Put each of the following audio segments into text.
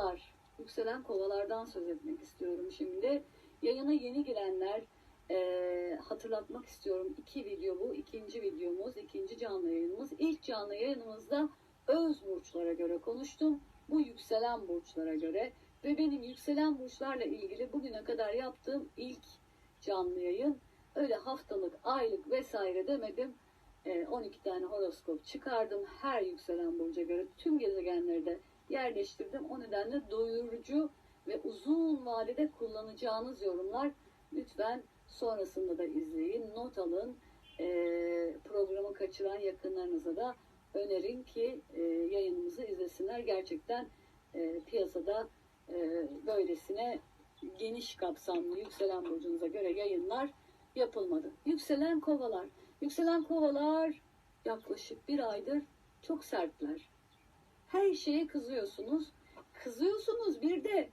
kovalar, yükselen kovalardan söz etmek istiyorum şimdi. Yayına yeni girenler e, hatırlatmak istiyorum. İki video bu. ikinci videomuz, ikinci canlı yayınımız. İlk canlı yayınımızda öz burçlara göre konuştum. Bu yükselen burçlara göre ve benim yükselen burçlarla ilgili bugüne kadar yaptığım ilk canlı yayın. Öyle haftalık, aylık vesaire demedim. E, 12 tane horoskop çıkardım. Her yükselen burca göre tüm gezegenleri de yerleştirdim. O nedenle doyurucu ve uzun vadede kullanacağınız yorumlar lütfen sonrasında da izleyin. Not alın. E, programı kaçıran yakınlarınıza da önerin ki e, yayınımızı izlesinler. Gerçekten e, piyasada e, böylesine geniş kapsamlı yükselen burcunuza göre yayınlar yapılmadı. Yükselen kovalar. Yükselen kovalar yaklaşık bir aydır çok sertler. Her şeye kızıyorsunuz. Kızıyorsunuz bir de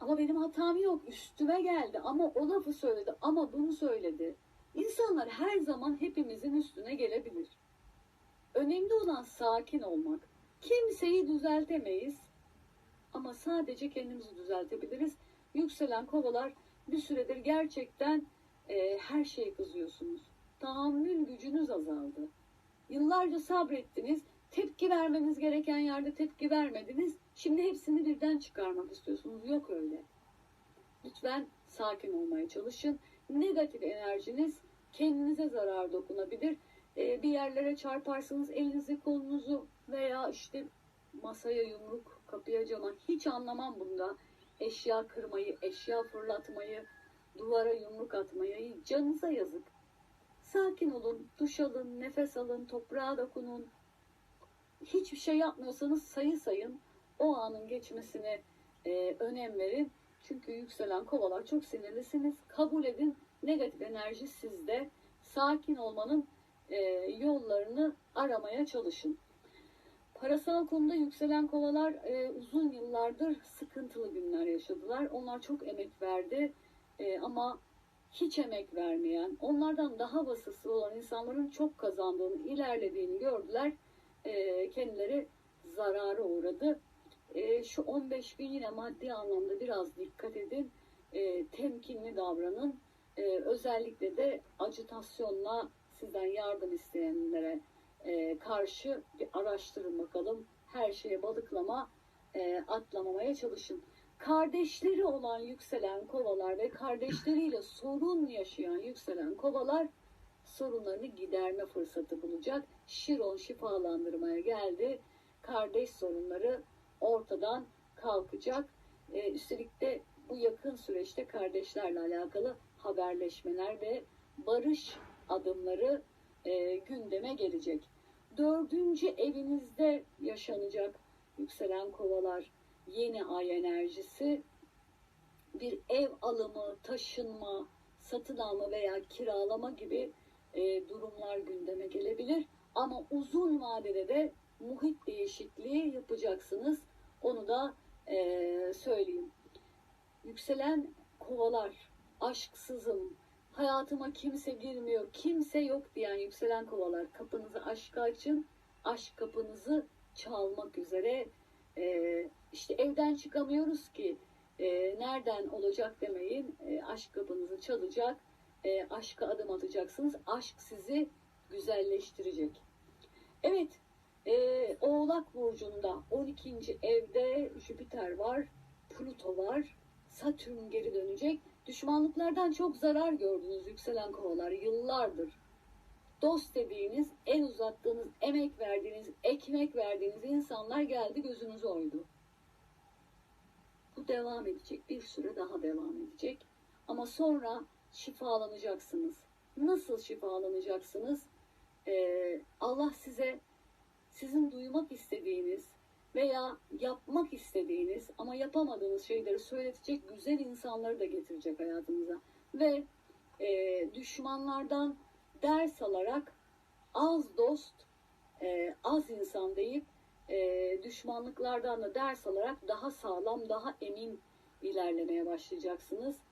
ama benim hatam yok üstüme geldi ama o lafı söyledi ama bunu söyledi. İnsanlar her zaman hepimizin üstüne gelebilir. Önemli olan sakin olmak. Kimseyi düzeltemeyiz ama sadece kendimizi düzeltebiliriz. Yükselen kovalar bir süredir gerçekten e, her şeye kızıyorsunuz. Tahammül gücünüz azaldı. Yıllarca sabrettiniz, tepki vermeniz gereken yerde tepki vermediniz. Şimdi hepsini birden çıkarmak istiyorsunuz. Yok öyle. Lütfen sakin olmaya çalışın. Negatif enerjiniz kendinize zarar dokunabilir. E, bir yerlere çarparsınız elinizi kolunuzu veya işte masaya yumruk, kapıya cama hiç anlamam bunda. Eşya kırmayı, eşya fırlatmayı, duvara yumruk atmayı canınıza yazık. Sakin olun, duş alın, nefes alın, toprağa dokunun. Hiçbir şey yapmıyorsanız sayı sayın. O anın geçmesine e, önem verin. Çünkü yükselen kovalar çok sinirlisiniz. Kabul edin. Negatif enerji sizde. Sakin olmanın e, yollarını aramaya çalışın. Parasal konuda yükselen kovalar e, uzun yıllardır sıkıntılı günler yaşadılar. Onlar çok emek verdi E, ama hiç emek vermeyen, onlardan daha vasıfsız olan insanların çok kazandığını, ilerlediğini gördüler. E, kendileri zarara uğradı. E, şu 15 gün yine maddi anlamda biraz dikkat edin. E, temkinli davranın. E, özellikle de acitasyonla sizden yardım isteyenlere e, karşı bir araştırın bakalım. Her şeye balıklama, e, atlamamaya çalışın. Kardeşleri olan yükselen kovalar ve kardeşleriyle sorun yaşayan yükselen kovalar sorunlarını giderme fırsatı bulacak. Şiron şifalandırmaya geldi. Kardeş sorunları ortadan kalkacak. E, üstelik de bu yakın süreçte kardeşlerle alakalı haberleşmeler ve barış adımları e, gündeme gelecek. Dördüncü evinizde yaşanacak yükselen kovalar yeni ay enerjisi bir ev alımı, taşınma, satın alma veya kiralama gibi e, durumlar gündeme gelebilir. Ama uzun vadede de muhit değişikliği yapacaksınız. Onu da e, söyleyeyim. Yükselen kovalar, aşksızım, hayatıma kimse girmiyor, kimse yok diyen yükselen kovalar kapınızı aşka açın. Aşk kapınızı çalmak üzere. Ee, işte evden çıkamıyoruz ki e, nereden olacak demeyin. E, aşk kapınızı çalacak. E, aşka adım atacaksınız. Aşk sizi güzelleştirecek. Evet, e, Oğlak Burcu'nda 12. evde Jüpiter var, Pluto var, Satürn geri dönecek. Düşmanlıklardan çok zarar gördünüz yükselen kovalar yıllardır. Dost dediğiniz, el uzattığınız, emek verdiğiniz, ekmek verdiğiniz insanlar geldi gözünüzü oydu. Bu devam edecek, bir süre daha devam edecek. Ama sonra şifalanacaksınız. Nasıl şifalanacaksınız? Ee, Allah size sizin duymak istediğiniz veya yapmak istediğiniz ama yapamadığınız şeyleri söyletecek güzel insanları da getirecek hayatınıza. Ve e, düşmanlardan ders alarak az dost, e, az insan deyip e, düşmanlıklardan da ders alarak daha sağlam, daha emin ilerlemeye başlayacaksınız.